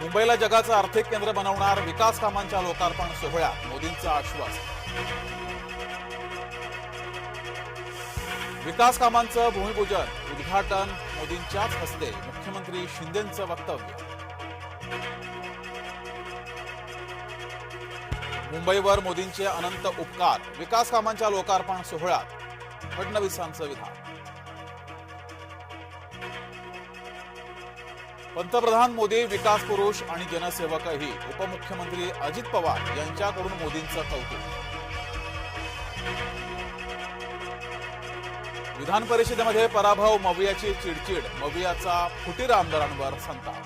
मुंबईला जगाचं आर्थिक केंद्र बनवणार विकास कामांच्या लोकार्पण सोहळ्यात मोदींचं आश्वासन. विकास कामांचं भूमिपूजन उद्घाटन मोदींच्याच हस्ते. मुख्यमंत्री शिंदेंचं वक्तव्य. मुंबईवर मोदींचे अनंत उपकार. विकास कामांच्या लोकार्पण सोहळ्यात फडणवीसांचं विधान. पंतप्रधान मोदी विकास पुरुष आणि जनसेवकही उपमुख्यमंत्री अजित पवार यांच्याकडून मोदींचं कौतुक. विधान परिषदेमध्ये पराभव मवियाची चिडचिड मवियाचा फुटीर आमदारांवर संताप.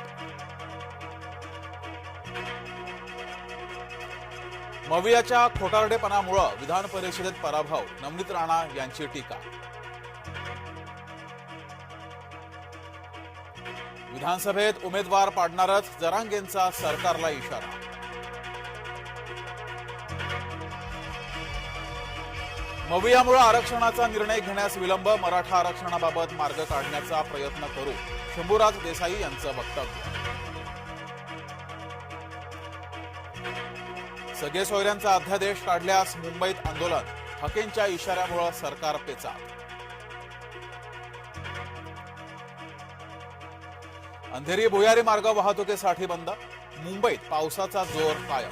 मवियाच्या खोटारडेपणामुळं विधान परिषदेत पराभव नवनीत राणा यांची टीका. विधानसभेत उमेदवार पाडणारच जरांगेंचा सरकारला इशारा. मवियामुळे आरक्षणाचा निर्णय घेण्यास विलंब मराठा आरक्षणाबाबत मार्ग काढण्याचा प्रयत्न करू शंभूराज देसाई यांचं वक्तव्य. सगळे सोयऱ्यांचा अध्यादेश काढल्यास मुंबईत आंदोलन हकेंच्या इशाऱ्यामुळे सरकार पेचा अंधेरी भुयारी मार्ग वाहतुकीसाठी बंद. मुंबईत पावसाचा जोर कायम.